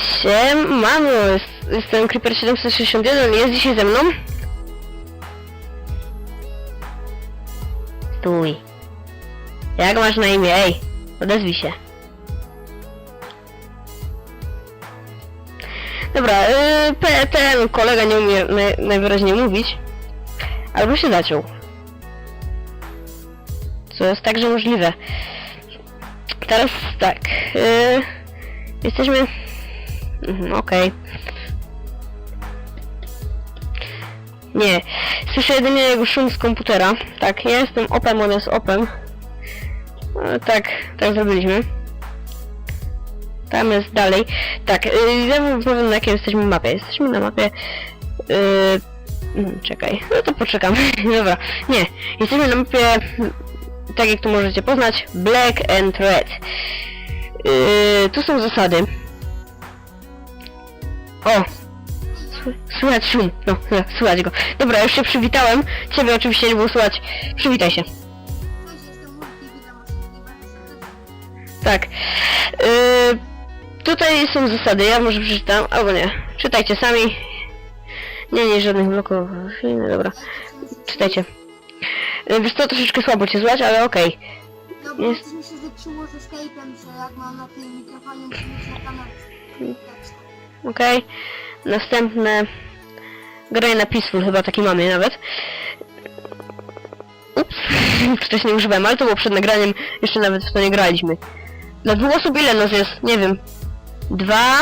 Siemano, jest- jestem Creeper 761, jest dzisiaj ze mną? Stój. Jak masz na imię? Ej, odezwij się. Dobra, yy, ten kolega nie umie naj, najwyraźniej mówić. Albo się zaciął. Co jest także możliwe. Teraz tak. Yy, jesteśmy... Mhm, okej. Nie. Słyszę jedynie jego szum z komputera. Tak, ja jestem opem, on jest opem. E, tak, tak zrobiliśmy. Tam jest dalej. Tak, yy, ja powiem na jakiej jesteśmy mapie. Jesteśmy na mapie... Yy, mm, czekaj, no to poczekam. Dobra, nie. Jesteśmy na mapie, tak jak tu możecie poznać, Black and Red. Yy, tu są zasady. O! Sły- Słychać szum. No, no, słychać go. Dobra, już się przywitałem. Ciebie oczywiście nie było słychać. Przywitaj się. Tak. Yy, tutaj są zasady, ja może przeczytam, albo nie. Czytajcie sami. Nie, nie, żadnych bloków. No dobra, czytajcie. Yy, wiesz co, troszeczkę słabo cię złać, ale okej. Bo Jest. mi się zepsuło ze Skype'em, że jak mam na tym mikrofonie, to mi się kamerę Okej. Następne. Graj na Peaceful, chyba taki mamy nawet. Ups, wcześniej używałem, ale to było przed nagraniem, jeszcze nawet w to nie graliśmy. Dla dwóch osób ile nas jest? Nie wiem. Dwa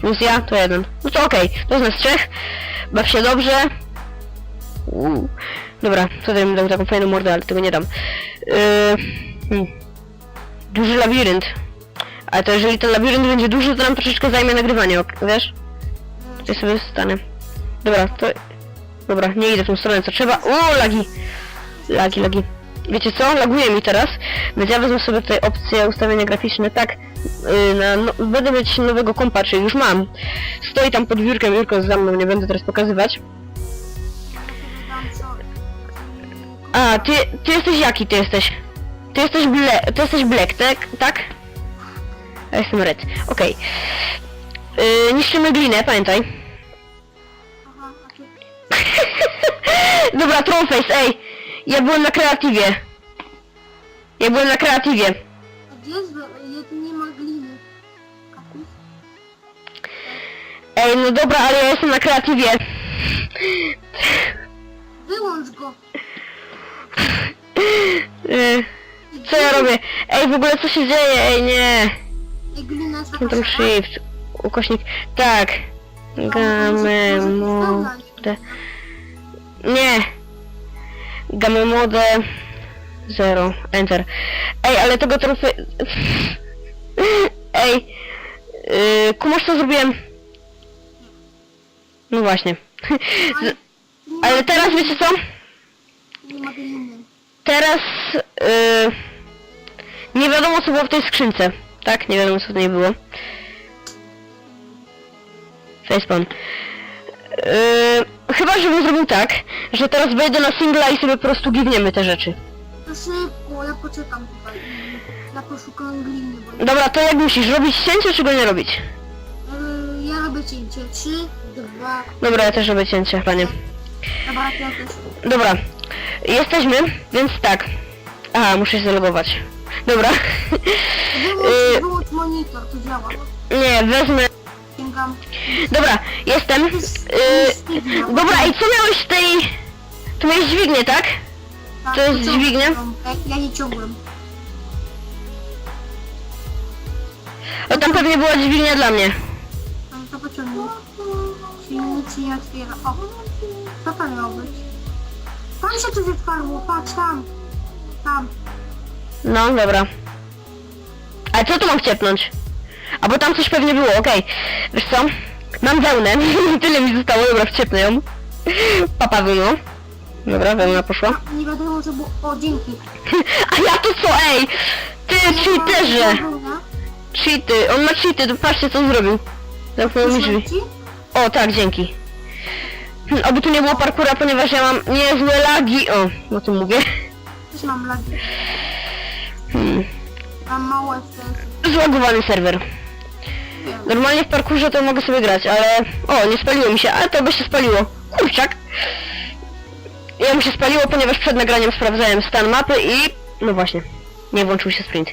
plus ja to jeden. No to okej, to jest nas trzech. Baw się dobrze. Uuu. Dobra, tutaj bym dał taką fajną mordę, ale tego nie dam. Yy, hmm. Duży labirynt. Ale to jeżeli ten labirynt będzie duży, to nam troszeczkę zajmie nagrywanie, ok- wiesz? Ja sobie stanę. Dobra, to... Dobra, nie idę w tą stronę, co trzeba. O, lagi! Lagi, lagi. Wiecie co? Laguje mi teraz, więc ja wezmę sobie tutaj opcję ustawienia graficzne, tak, yy, na, no, będę mieć nowego kompa, czyli już mam. Stoi tam pod biurkiem, biurko za mną, nie będę teraz pokazywać. A, ty, ty jesteś jaki ty jesteś? Ty jesteś ty jesteś black, tak? Tak? Jestem red, okej. Yy, niszczymy glinę, pamiętaj. Aha. Dobra, Trollface, ej! Ja byłem na kreatywie. Ja byłem na kreatywie. A gdzie jest... Ja tu nie ma gliny. Kapuś? Ej, no dobra, ale ja jestem na kreatywie. Wyłącz go! Yy, co ja robię? Ej, w ogóle co się dzieje? Ej, nie. Glina Tam shift. Ukośnik. Tak. Game mode. Nie. Game mode. Zero. Enter. Ej, ale tego trofy... Ej. Yy, kumasz co zrobiłem? No właśnie. Z- Ale teraz wiecie co? Teraz yy, nie wiadomo co było w tej skrzynce. Tak? Nie wiadomo co w niej było. Facepan. Yy, chyba żebym zrobił tak, że teraz wejdę na singla i sobie po prostu giwniemy te rzeczy. To szybko, ja poczekam tutaj. Ja poszukam gliny, bo... Dobra, to jak musisz, robić cięcie czy go nie robić? Yy, Ja robię cięcie. Trzy, dwa... Dobra, ja też robię cięcie, panie. Dobra, ja też. Dobra, jesteśmy, więc tak. Aha, muszę się zalogować. Dobra. Wyłącz, Yy, wyłącz monitor, to działa. nie, wezmę Sięgam. Dobra, jestem. Yy, dobra, i co miałeś w tej... Tu miałeś dźwignię, tak? Tak, to jest ciągłem dźwignia? ją. Ja, nie ciągłem. O, tam pewnie była dźwignia dla mnie. No to pociągnę. Czyli nic się nie otwiera. O, co to miało być? Tam się coś otwarło, patrz tam. Tam. No, dobra. Ale co tu mam wciepnąć? A bo tam coś pewnie było, okej. Wiesz co? Mam wełnę. Tyle mi zostało, dobra, wciepnę ją. Papa wełno. Dobra, wełna poszła. A, nie wiadomo, że było... O, dzięki. A ja to co, ej! Ty, cheaterze! Cheaty, on ma cheaty, to patrzcie co on zrobił. Zamknął mi drzwi. O, tak, dzięki. Hm, Oby tu nie było parkura, ponieważ ja mam niezłe lagi. O, o tym mówię. Też mam lagi. Hmm. Mam mało FPS. Zlogowany serwer. Normalnie w parkurze to mogę sobie grać, ale... O, nie spaliło mi się, ale to by się spaliło. Kurczak! Ja mi się spaliło, ponieważ przed nagraniem sprawdzałem stan mapy i... No właśnie, nie włączył się sprint.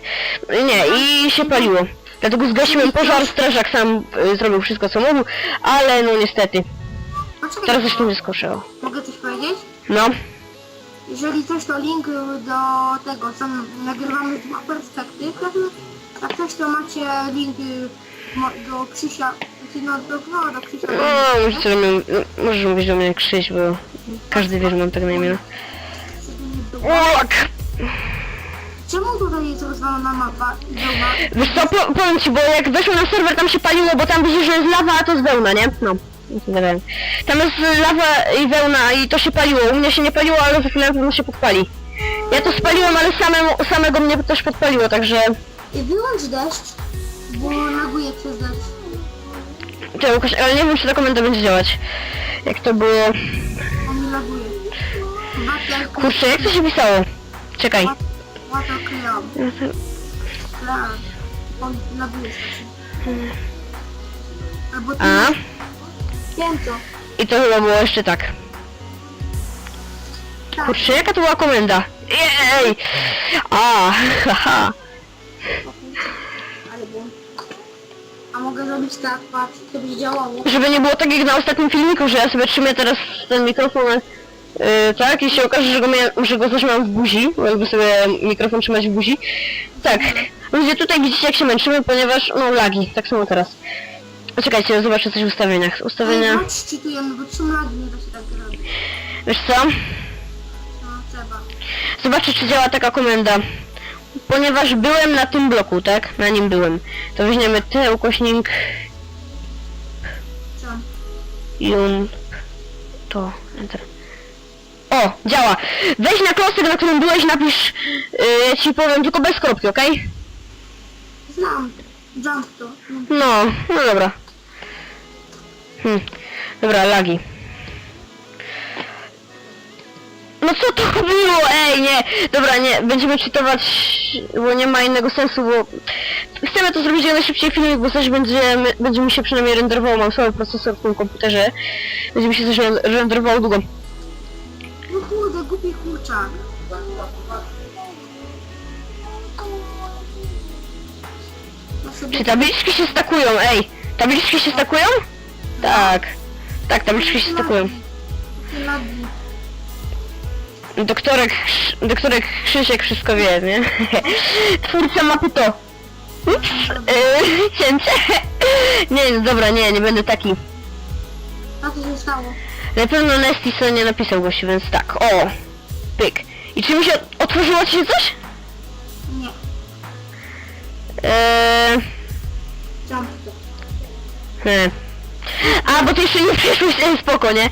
Nie, i się paliło. Dlatego zgasiłem pożar, strażak sam y, zrobił wszystko co mógł, ale no niestety. Poczekaj, Teraz zresztą nie skoszę. o. mogę coś powiedzieć? No, Jeżeli coś to link do tego, co nagrywamy z dwóch perspektyw, jak, coś to macie link y, do Krzysia, znaczy no do, no, do Krzysia. no, możecie do mnie, no, możesz mówić do mnie Krzyś, bo każdy wie, że mam tak na imię. Czemu tutaj jest rozwalona mapa i wełna? Wiesz co, po, powiem ci, bo jak weszłem na serwer, tam się paliło, bo tam widzisz, że jest lawa, a to jest wełna, nie? No, wiem. Tam jest lawa i wełna i to się paliło. U mnie się nie paliło, ale za chwilę na pewno się podpali. Ja to spaliłem, ale samemu, samego mnie też podpaliło, także... I wyłącz deszcz, bo laguje przez deszcz. Ty, Łukasz, ale nie wiem, czy ta komenda będzie działać. Jak to było... On mi laguje. Kurczę, jak to się pisało? Czekaj. Water clear. Clear. On laguje strasznie. Albo ty... A? Wiem. I to chyba było jeszcze tak. Tak. Kurczę, jaka to była komenda? Jej! A, haha. Ale. A mogę zrobić tak, patrz, to by działało. Żeby nie było tak jak na ostatnim filmiku, że ja sobie trzymie teraz ten mikrofon, yy, tak, i się okaże, że go, mia- że go zatrzymam w buzi, bo jakby sobie mikrofon trzymać w buzi. Tak, ludzie tutaj widzicie jak się męczymy, ponieważ, no lagi, tak samo teraz. Czekajcie, zobaczę coś w ustawieniach. Ustawienia, czytujemy, bo lagi nie da się tak robić. wiesz co? No trzeba. Zobaczę czy działa taka komenda. Ponieważ byłem na tym bloku, tak? Na nim byłem. To weźmiemy T ukośnik Co? Jun. To. Enter. O, działa. Weź na klocek, na którym byłeś, napisz, yy, ja ci powiem, tylko bez kropki, okej? Znam. Jump to. No. No, no dobra. Hm. Dobra, lagi. No co to było? Ej, nie. Dobra, nie. Będziemy czytować, bo nie ma innego sensu, bo chcemy to zrobić jak najszybciej filmik, bo coś będzie, będzie mi się przynajmniej renderowało. Mam słaby procesor w tym komputerze. Będzie mi się coś ren- renderowało długo. No kurde, głupi kurczak. Czy tabliczki się stakują? Ej, tabliczki się stakują? Tak. Tak, tabliczki się stakują. Takie lagi. Doktorek, Krz- doktorek Krzysiek wszystko wie, nie? Twórca mapy to. Ups, yy, cięcie. Nie, no dobra, nie, nie będę taki. A co się stało? Na pewno Nesty sobie nie napisał gości, więc tak, o. Pyk. I czy mi się otworzyło ci się coś? Nie. Eee, Jump to. hmm. A, bo ty jeszcze nie przyszłeś, ej, spoko, nie?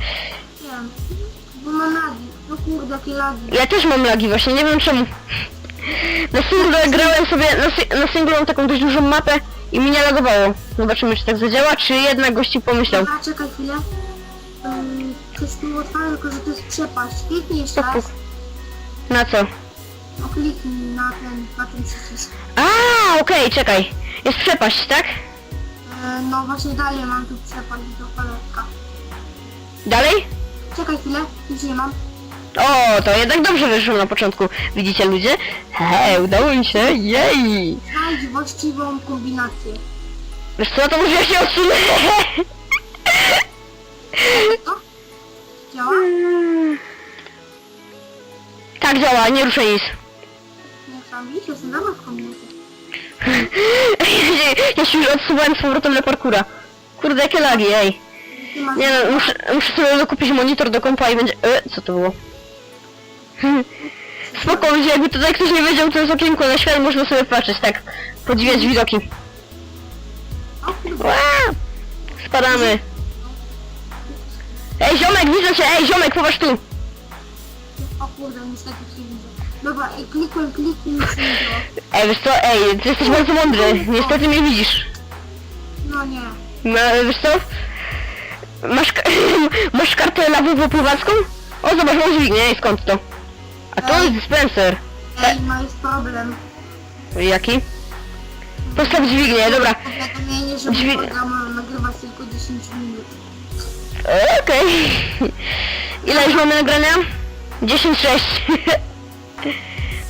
Wiem. Bo mam lagi. No kurde, jakie lagi. Ja też mam lagi właśnie, nie wiem czemu. Na singlu grałem sobie, na, si- na singlu mam taką dość dużą mapę i mi nie lagowało. Zobaczymy czy tak zadziała, czy jednak gości pomyślał. Dobra, czekaj chwilę. Coś tu otwarłem, tylko że to jest przepaść. Kliknij jeszcze raz. Na co? No kliknij na ten, na ten przycisk. A, okej, czekaj. Jest przepaść, tak? E, no właśnie dalej mam tu przepaść do paletka. Dalej? Czekaj chwilę, już nie mam. O, to jednak dobrze wyszło na początku. Widzicie ludzie? Hej, udało mi się, jej! Znajdź właściwą kombinację. Wiesz co, to może ja się odsunę. To? Działa? Tak działa, nie ruszę nic. Nie sam widzisz, jestem dobra w kombinacji. Ja się już odsuwałem z powrotem na parkura. Kurde, jakie lagi, ej. Nie no, muszę, muszę sobie dokupić monitor do kompa i będzie... E, co to było? Spoko, jakby tutaj ktoś nie wiedział, to jest okienko na świat, można sobie patrzeć, tak. Podziwiać widoki. Spadamy. Ej, ziomek, widzę cię, ej, ziomek, popatrz tu. o kurde, się widzę. Dobra, i klikłem, kliknij, nic nie. Ej, wiesz co, ej, ty jesteś bardzo mądry, niestety mnie widzisz. No nie. No, wiesz co? Masz, masz kartę lawową pływacką? O, zobacz, mam dźwignię, ej, skąd to? A to jest dispenser. Ej, no jest problem. Jaki? Postaw dźwignię, dobra. Powiadomienie, że drzwi... Program nagrywać tylko 10 minut. Okej. Ile już mamy nagrania? 10-6.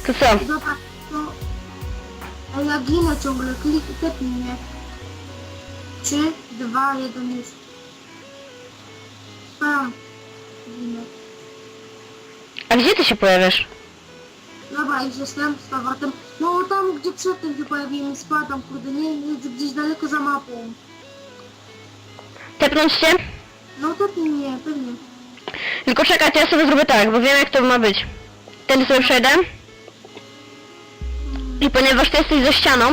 To co? Dobra, to... A ja ginę ciągle, klik, tepnij mnie. 3, 2, 1 już. Tam. Ginę. A gdzie ty się pojawiasz? Dobra, już jestem z powrotem. No tam, gdzie przedtem się pojawiłem, spadam, kurde, nie, nie, gdzieś daleko za mapą. Tepnąć cię? No tepnij mnie, pewnie. Tylko czekaj, to ja sobie zrobię tak, bo wiem jak to ma być. Tędy sobie przejdę. I ponieważ ty jesteś za ścianą,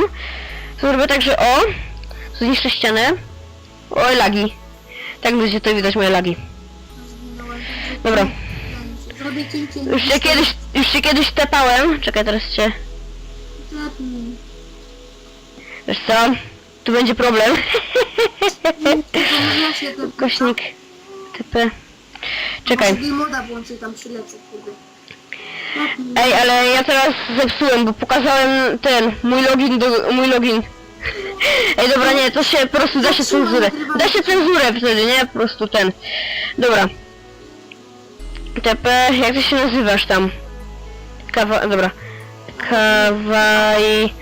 to zrobię tak, że o, zniszczę ścianę. Oj, lagi. Tak będzie to widać moje lagi. Dobra. Zrobię cięcie. Już się kiedyś, już się kiedyś tepałem. Czekaj, teraz cię... Wiesz co? Tu będzie problem. Kośnik. TP. Czekaj. Moda włączy tam. Ej, ale ja teraz zepsułem, bo pokazałem ten, mój login do, mój login. Ej, dobra, nie, to się po prostu da się cenzurę. Da się cenzurę wtedy, nie? Po prostu ten. Dobra. TP, jak ty się nazywasz tam? Kawa, dobra. Kawaj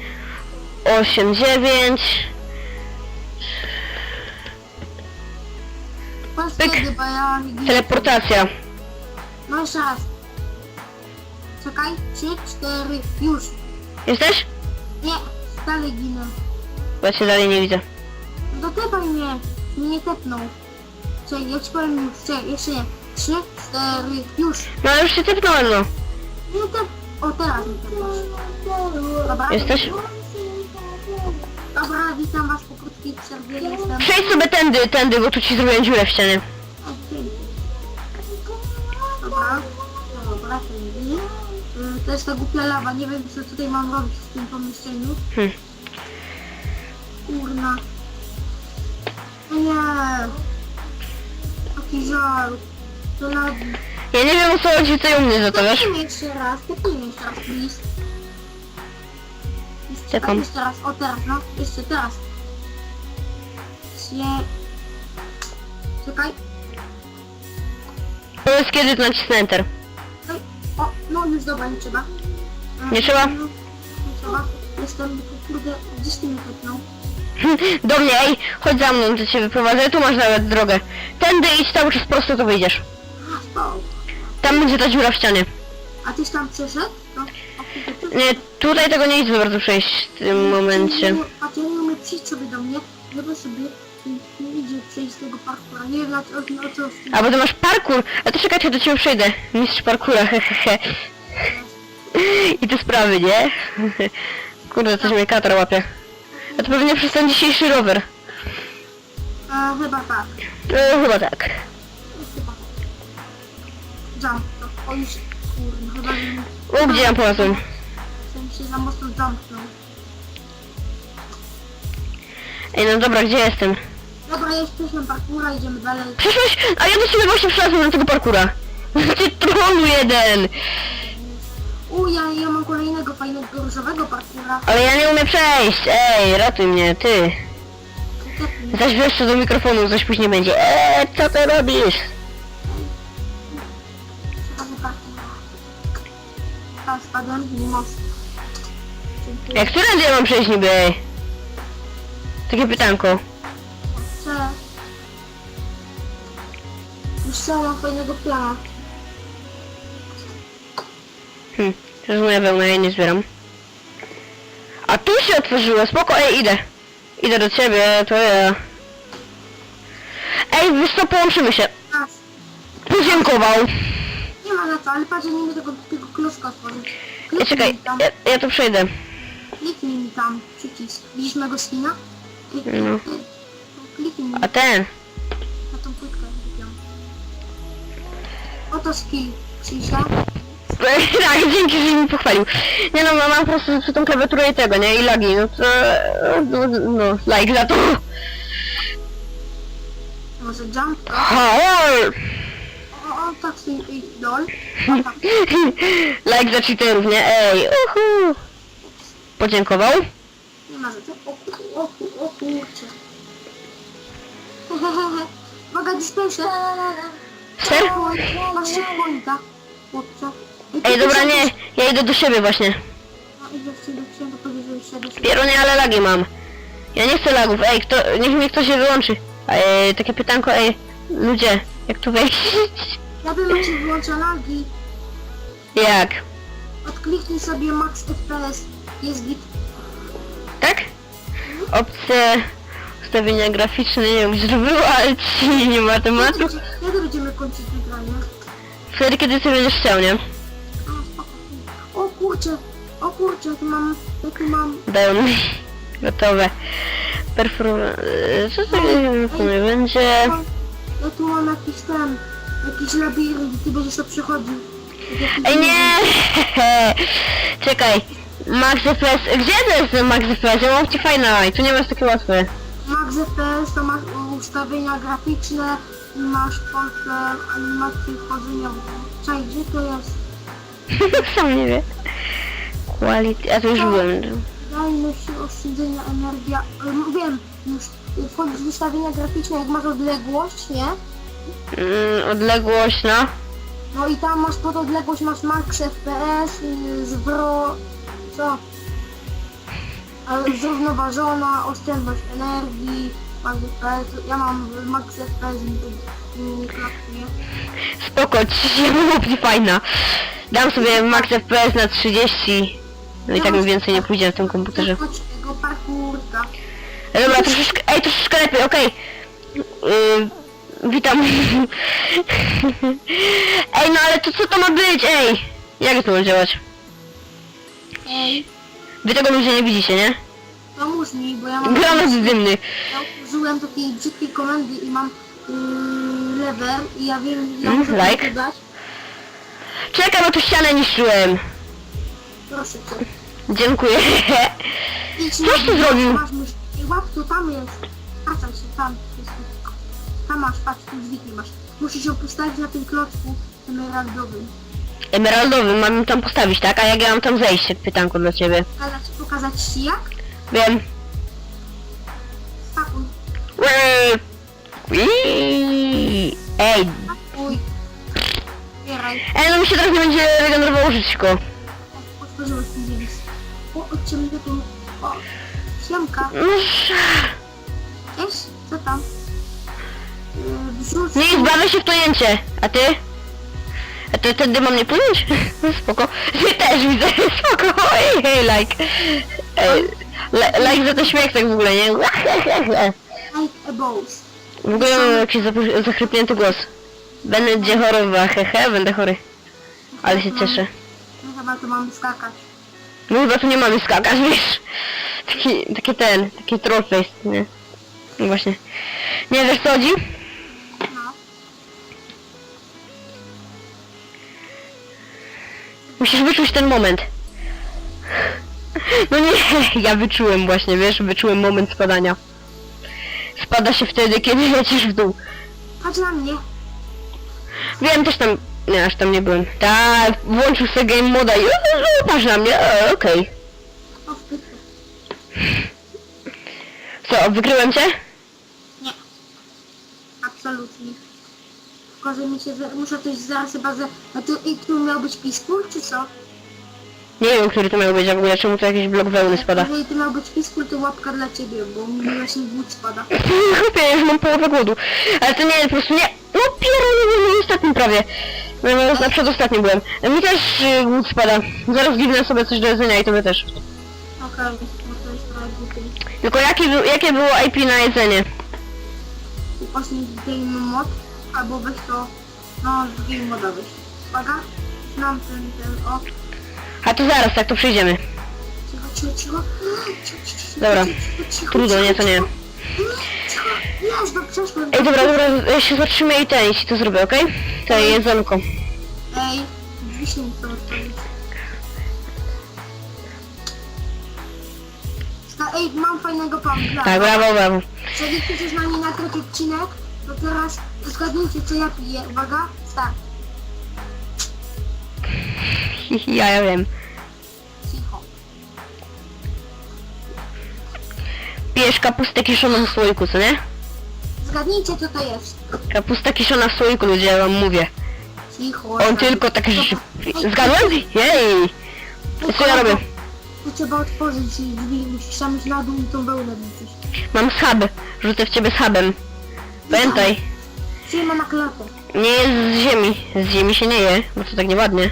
89. Patrz pyk. Teleportacja. No jeszcze raz. Czekaj, 3, 4, już. Jesteś? Nie, dalej ginę. Bo ja cię dalej nie widzę. Tepaj mnie. Mnie nie tepnął. Czekaj, ja ci powiem już. Czekaj, jeszcze nie. 3, 4, już. No ale już się tepnąłem, no. Nie tep... O, teraz tepnął. Dobra. Jesteś? Dobra, witam was po krótkiej przerwie. Jestem... Przejdź sobie tędy, tędy, bo tu ci zrobiłem dziurę w ścianie. Dobra. Dobra, tędy. Y, To jest ta głupia lawa. Nie wiem, co tutaj mam robić w tym pomieszczeniu. Hm. Kurna. No nie. Taki żal. To lagi. Ja nie wiem o co chodzi tutaj u mnie za to, wiesz? Tepnij jeszcze raz, tepnij jeszcze raz, please. Jeszcze, Czekam. Jeszcze raz, o teraz, no. Jeszcze teraz. Nie. Czekaj. Powiedz kiedy nacisnę enter. No już dobra, nie trzeba. Nie trzeba? no, Nie trzeba. Jestem, kurde, gdzieś ty mnie tepnął. Do mnie, ej, chodź za mną, to cię wyprowadzę, tu masz nawet drogę. Tędy idź cały czas prosto, to wyjdziesz. A, spał. Tam będzie ta dziura w ścianie. A tyś tam przeszedł? No. ty- Nie, tutaj tego nie za bardzo przejść w tym momencie. A ty nie umie przyjść sobie do mnie, żeby sobie nie, nie idzie przejść z tego parkura. Nie wiem na co, na co z tym. A bo ty masz parkour, a to czekaj, ja do ciebie przejdę. Mistrz parkura, hehehe. I te sprawy, nie? Kurde, coś mnie katar łapie. A to pewnie przez ten dzisiejszy rower. E, chyba tak. No, chyba tak. Chyba tak. Jump, to o już, kurde, chyba że O, gdzie ja polazłem? że się za mocno zamknął. Ej, no dobra, gdzie jestem? Dobra, jesteśmy parkura, idziemy dalej. Przyszłeś? A ja do ciebie właśnie przylazłem do tego parkura. Ty trollu jeden! U, ja, ja mam kolejnego fajnego różowego parkura. Ale ja nie umiem przejść! Ej, ratuj mnie, ty! Zaś jeszcze do mikrofonu, coś później będzie. Eee, co ty robisz? Ciekawy parking. Tam spadłem, nie moc. Dziękuję. Jak którędy ja mam przejść niby? Takie pytanko. Co, mam fajnego plana. Hm, to moja wełna, ja nie zbieram. A tu się otworzyło, spoko, ej, idę. Idę do ciebie, to ja. Ej, wiesz co, połączymy się. Raz. Podziękował. Nie ma na co, ale patrz, że nie tego, tego kluska otworzyć. Ej, Kliknij czekaj, mi tam, ja, ja tu przejdę. kliknij mi tam przycisk. Widzisz mego skina? Kliknij, No. kliknij mi A ten? Oto skill, Krzysia. tak, dzięki, że mi pochwalił. Nie no, mam po prostu przy tą klawiaturę i tego, nie? I lagi, no to... No, no like za to. Może jump, o, Haol! o, o tak i dol. O, tak. like za cheaterów, nie? Ej, uhu. Podziękował. Nie ma za co. O, ku- o, ku- o kurczę. Uwaga, dispenser. Ser? Ej, dobra, nie, ja idę do siebie właśnie. Pieronie, ale lagi mam. Ja nie chcę lagów, ej, kto, niech mi ktoś się wyłączy. Ej, takie pytanko, ej, ludzie, jak tu wejść? Ja bym ci wyłączał lagi. Jak? Odkliknij sobie max FPS. Jest git. Tak? Opcje ustawienia graficzne, nie wiem gdzie to było, ale ci nie ma tematu. Kiedy będziemy kończyć nagranie? Wtedy, kiedy sobie będziesz chciał, nie? O. O kurczę, o kurczę, ja tu mam, ja tu mam. Mi gotowe. Perfor... Co to nie będzie? Ja tu mam jakiś ten, jakiś labirynt, ty będziesz to przechodził. Ej nie! Czekaj. Max FPS. Gdzie to jest ten Max FPS? Ja mam Optifine, tu nie masz takie łatwe. Max FPS to masz ustawienia graficzne masz portfel animacji wchodzenia w Czaj, gdzie to jest? Sam nie wie. Quality, a to już byłem. Wydajność oszczędzenia energia. Wiem, już wchodzisz w ustawienia graficzne, jak masz odległość, nie? Mm, odległość, no. No i tam masz pod odległość, masz max FPS, y, zwro... co? Ale zrównoważona, oszczędność energii, max FPS, ja mam max FPS i klapuje. Spoko, ci się mam Optifine. Dam sobie Max FPS na 30. No i tak mi więcej nie pójdzie na tym komputerze. Chodź tego parkurka. Ej, Dobra, troszeczkę, ej, troszeczkę lepiej, okej. Yy, witam. ej, no ale to co to ma być, ej? Jak to ma działać? Ej, Wy tego ludzie nie widzicie, nie? pomóż mi, bo ja mam... Granat dymny. Ja użyłem takiej brzydkiej komendy i mam yy, level i ja wiem, ja Mm, muszę like. to dać. Czekaj, bo tu ścianę niszczyłem. Proszę cię. Dziękuję. Idź Coś na ty zrobił? Masz mysz. Ej, łap tu, tam jest. Patrzaj się, tam jest. Tam masz, patrz, tu dźwignię masz. Musisz ją postawić na tym klocku emeraldowym. Emeraldowy, mam tam postawić, tak? A jak ja mam tam zejść? Pytanko dla ciebie. Pokazać, pokazać ci jak? Wiem. Ui. Ej. Zbieraj. ej, no mi się teraz nie będzie regenerowało żyćko. O, otworzyłeś mi więc. O, odciągnę tu. O, siemka. No, Cześć, co tam? Yy, Wrzuć. Nie, zbawię się w pojęcie. A ty? A ty wtedy mam nie płynąć? No spoko. Ty też widzę, spoko. Ej, hej, like. Ej, li- like za to śmiech tak w ogóle, nie? Boss. W ogóle mam jakiś zachrypnięty głos. Będzie chorowa, hehe, będę chory. Ale się cieszę. No chyba tu mamy skakać. No chyba tu nie mamy skakać, wiesz? Taki, taki ten, taki trollface, nie? No właśnie. Nie wiesz co chodzi? No. Musisz wyczuć ten moment. No nie, ja wyczułem właśnie, wiesz, wyczułem moment spadania. Spada się wtedy, kiedy lecisz w dół. Patrz na mnie. Wiem, też tam, nie, aż tam nie byłem. Tak, włączył sobie game moda i patrz na mnie, e, okej. O, w pytku. Co, wykryłem cię? Nie. Absolutnie. Tylko, że mi się... za- Muszę coś zaraz chyba za... A tu, i tu miał być piskul, czy co? Nie wiem, który to miał być, a w ogóle czemu tu jakiś blok wełny spada. Jeżeli tu miał być piskul, to łapka dla ciebie, bo mi właśnie głód spada. Chłopie, ja już mam połowę głodu. Ale to nie, po prostu nie... No pierun, nie ostatnim prawie. No, no, na przedostatnim byłem. Mi też y, głód spada. Zaraz giwnę sobie coś do jedzenia i tobie też. Okej, no to jest trochę głupie. Tylko jakie, był- jakie było IP na jedzenie? Właśnie z game mod, albo weź to... No, z game moda weź. Uwaga. Znam ten, ten, o. A to zaraz, tak to przyjdziemy. Cicho, cicho, cicho. Cicho, cicho, cicho, Dobra. cicho, cicho, Trudno, nie, to nie. cicho. Cicho. Jest, no przeszłem. Ej, dobra, dobra, ja się zatrzymuję i ten, jeśli to zrobię, okej? To. Ej, drzwi się nie chcą otworzyć. Ska- Ej, mam fajnego pomysłu. Tak, brawo, brawo. Jeżeli chcecie z nami nagrać odcinek, to teraz zgadnijcie co ja piję. Uwaga, start. Ja, ja wiem. Cicho. Pijesz kapustę kiszoną w słoiku, co nie? Zgadnijcie co to jest. Kapusta kiszona w słoiku, ludzie, ja wam mówię. Cicho. On tylko takie rzeczy... Zgadłem? Jej! Co ja robię? Tu trzeba otworzyć drzwi, musisz tam iść na dół i tą wełnę wrzucić. Mam schab. Rzucę w ciebie schabem. Pamiętaj, Przyjmę na klatę. Nie jest z ziemi. Z ziemi się nie je, bo to tak nieładnie.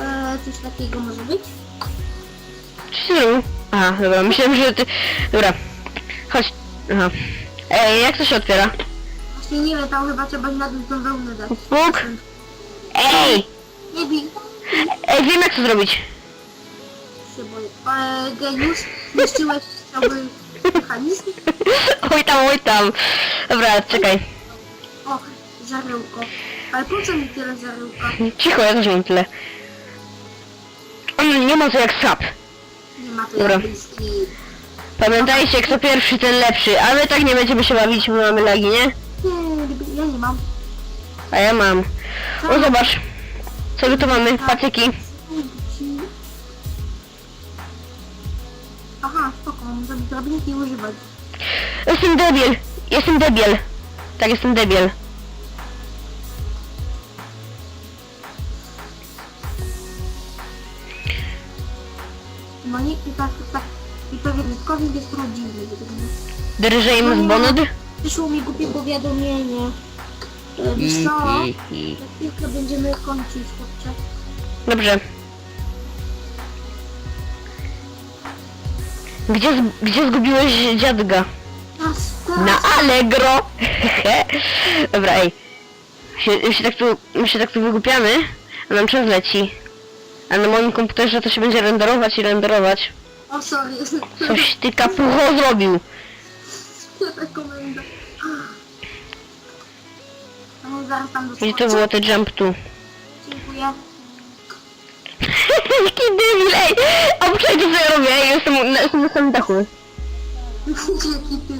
Eee, coś takiego może być? Co się zrobił? Aha, dobra, myślałem, że ty... Dobra. Chodź. Aha. Ej, jak to się otwiera? Właśnie nie wiem, tam chyba trzeba na dół tą wełnę dać. Bóg! Ej! Nie bij. Ej, wiem jak to zrobić. się boję. Eee, geniusz, zniszczyłeś cały mechanizm? Oj tam, oj tam. Dobra, czekaj. O, żarełko. Ale po co mi tyle żarełka? Cicho, ja też mam tyle. On nie ma to jak sap. Nie ma tu Dobra. japoński. Pamiętajcie, kto pierwszy, ten lepszy. A my tak nie będziemy się bawić, bo mamy lagi, nie? Nie, ja nie mam. A ja mam. O, zobacz. Co my tu mamy? Patyki. Ci- Aha, spoko, mam zrobić drabinki i używać. Jestem debil. Jestem debil. Tak, jestem debil. No nie, i tak, tak. I pewien jest prawdziwy. Drżejmy z bonod. Przyszło mi głupie powiadomienie. E, Wiesz co? Za chwilkę będziemy kończyć, chłopcze. Dobrze. Gdzie, gdzie zgubiłeś dziadka? Na Allegro! Dobra, ej. Się, my, się tak tu, my się tak tu wygłupiamy, a nam czas leci. A na moim komputerze to się będzie renderować i renderować. O, sorry. Coś ty kapucho zrobił. Komenda. No, zaraz tam Gdzie to było te jump tu? Dziękuję. Jaki debil, ej! A przecież co ja robię? Ej, jestem, na- jestem na samym dachu. Jaki ty.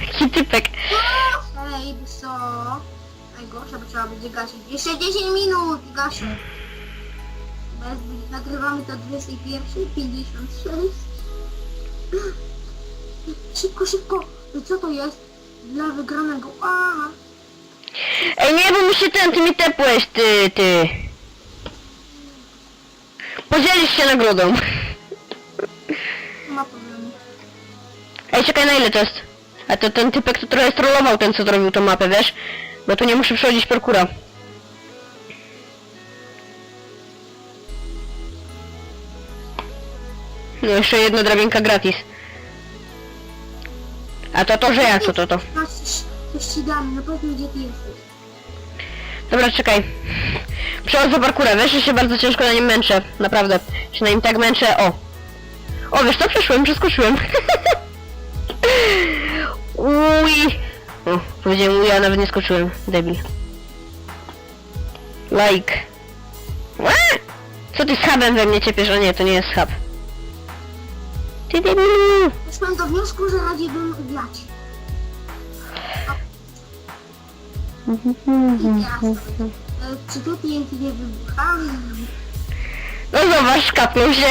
Jaki typek. Ej, co? Najgorsze, bo trzeba będzie gasić. Jeszcze 10 minut i gaszę. Bez, nagrywamy to 21.56. Szybko, szybko. No Co to jest? Dla wygranego. A, Ej, nie, bo mi się ten, ty mi tepłeś, ty, ty. Podzielisz się nagrodą. ma problemu. Ej, czekaj, na ile to jest? A to ten typek, to trochę strollował ten, co zrobił tą mapę, wiesz? Bo tu nie muszę przechodzić parkura. No jeszcze jedna drabinka gratis. A to to, że ja, co to to? Patrz. No powiedz mi, gdzie ty jesteś. Dobra, czekaj. Przechodzę parkurę, wiesz, że się bardzo ciężko na nim męczę. Naprawdę. Się na nim tak męczę, o. O, wiesz co, przeszłem, przeskoczyłem. Uj. O, powiedziałem uj, a nawet nie skoczyłem. Debil. Like. Co ty z hubem we mnie ciepiesz? A nie, to nie jest hub. Ty debilu. Do wniosku, że radziłbym grać. I będzie. E, Czy tu TNT nie wybucha? No zobacz, kapnął się.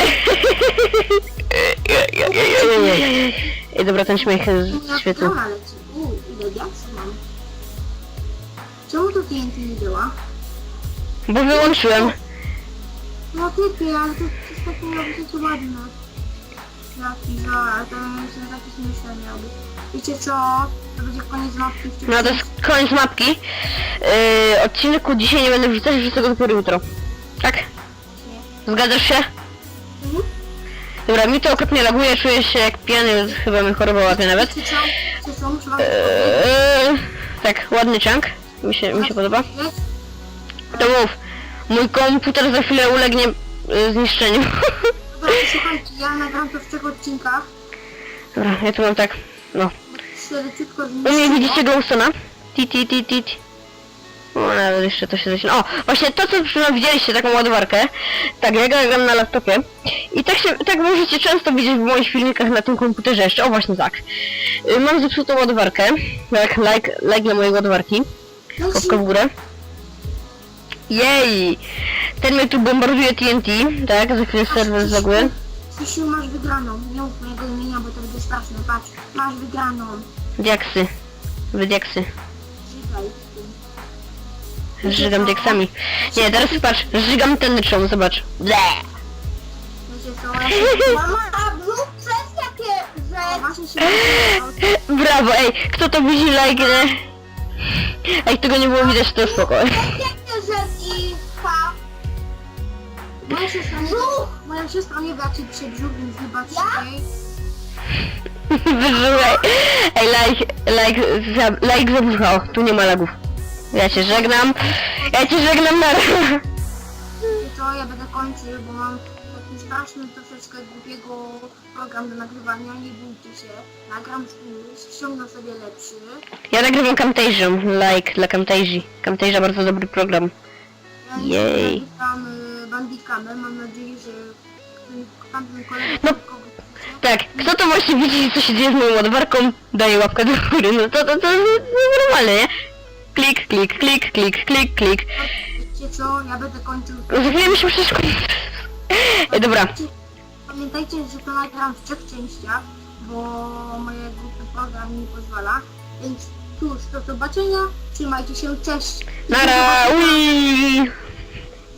Ej, dobra, ten śmiech jest świetny. Ona leci. Uuu, ile diaksów mam. Czemu tu TNT nie działa? Bo wyłączyłem. No typie, ale to takie miało być takie ładne. Jaki ale to myślę, że takie śmieszne miało. Wiecie co? To będzie koniec mapki. No to jest koniec mapki. Yy, odcinku dzisiaj nie będę wrzucać, wrzucę go dopiero jutro. Tak? Zgadzasz się? Mhm. Dobra, mi to okropnie laguje, czuję się jak pijany, chyba mi choroba łapie nawet. Wiecie co? Muszę wam powiedzieć. Eee, tak, ładny chunk. Mi się, mi się podoba. Jest? To mów. Mój komputer za chwilę ulegnie yy, zniszczeniu. Dobra, to słuchajcie, ja nagram to w trzech odcinkach. Dobra, ja tu mam tak. No. Się leciutko U mnie widzicie glowstone'a? Ti ti ti ti ti. O, nawet jeszcze to się zaczyna. O, właśnie to co przed widzieliście, taką ładowarkę. Tak, ja gram na laptopie. I tak się, tak możecie często widzieć w moich filmikach na tym komputerze jeszcze. O, właśnie tak. Y, Mam zepsutą ładowarkę. Tak, like, like dla mojej ładowarki. Łapka w górę. Jej! Ten mnie tu bombarduje TNT, tak? Za chwilę serwer zagłuje. Krzysiu, masz wygraną. Nie mów mojego imienia, bo to będzie straszne. Patrz, masz wygraną. Diaksy. Wydiaksy. Żygaj. Żygam diaksami. Nie, teraz patrz, żygam tęczą, zobacz. Ble. Wiecie co? Ja się... Mama, a brzuch przez jakie? Właśnie się... Brawo, ej, kto to widzi like, nie? Ej, tego nie było widać, to spoko. Jakie rzeczy? Pa. Moja siostra. Moja siostra nie wie, jak się pisze brzuch, więc wybaczcie jej. Wyżułej. Ej, like, like, za, like zabuchał, tu nie ma lagów. Ja cię żegnam. Ja cię żegnam na Wiecie co, ja będę kończył, bo mam taki straszny, troszeczkę głupiego program do nagrywania, nie bójcie się. Nagram z- ściągnę sobie lepszy. Ja nagrywam Camtasia, like dla Camtasia. Camtasia bardzo dobry program. Ja Jej. nagrywam y, Bandicamem, mam nadzieję, że tamten kolega... No. Tak, kto to właśnie widzi, co się dzieje z moją ładowarką, daje łapkę do góry, no to, to, to, to normalne, nie? Klik, klik, klik, klik, klik, klik. Wiecie co, ja będę kończył... Za chwilę mi się przecież kończy. Ej, dobra. Pamiętajcie, że to nagram w trzech częściach, bo moje głupie program mi pozwala. Więc cóż, do zobaczenia, trzymajcie się, cześć! Nara, ui.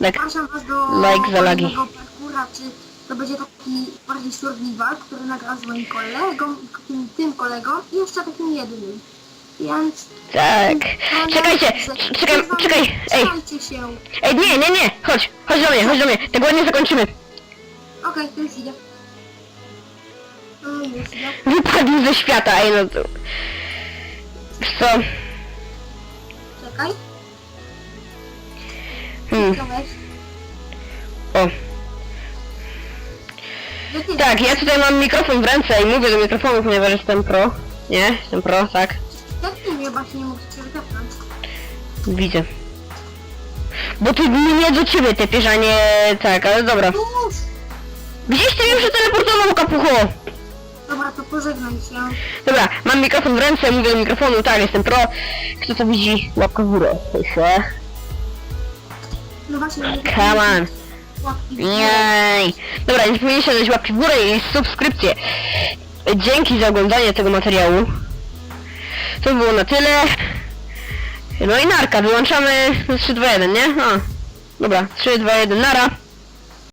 Tak, Zapraszam was do Like za lagi. parkura, czy to będzie taki bardziej survival, który nagram z moim kolegą, tym, tym kolegą i jeszcze takim jednym. Więc... tak. Czekajcie, czekaj, czekaj, ej, Trzymajcie się. ej, nie, nie, nie, chodź, chodź do mnie, chodź do mnie, tego ładnie zakończymy. Okej, to już idę. No, już idę. Wypadli ze świata, ej, no to... Wiesz co? Czekaj. Hmm, Co Tak, ja tutaj mam mikrofon w ręce i mówię do mikrofonu, ponieważ jestem pro. Nie? Jestem pro, tak. Jak ty mnie właśnie nie mógł cię? Widzę. Bo ty mnie do ciebie tepiesz, a nie tak, ale dobra. Już! Gdzieś ty mnie przeteleportował, kapucho! Dobra, to pożegnaj się. Dobra, mam mikrofon w ręce, mówię do mikrofonu, tak, jestem pro. Kto to widzi? Łapka w górę. No właśnie, nie Come on. Łapki. Jej. Dobra, nie zapomnijcie dać łapki w górę i subskrypcję. Dzięki za oglądanie tego materiału. To było na tyle. No i narka, wyłączamy 3, 2, 1, nie? No. Dobra, 3, 2, 1, nara.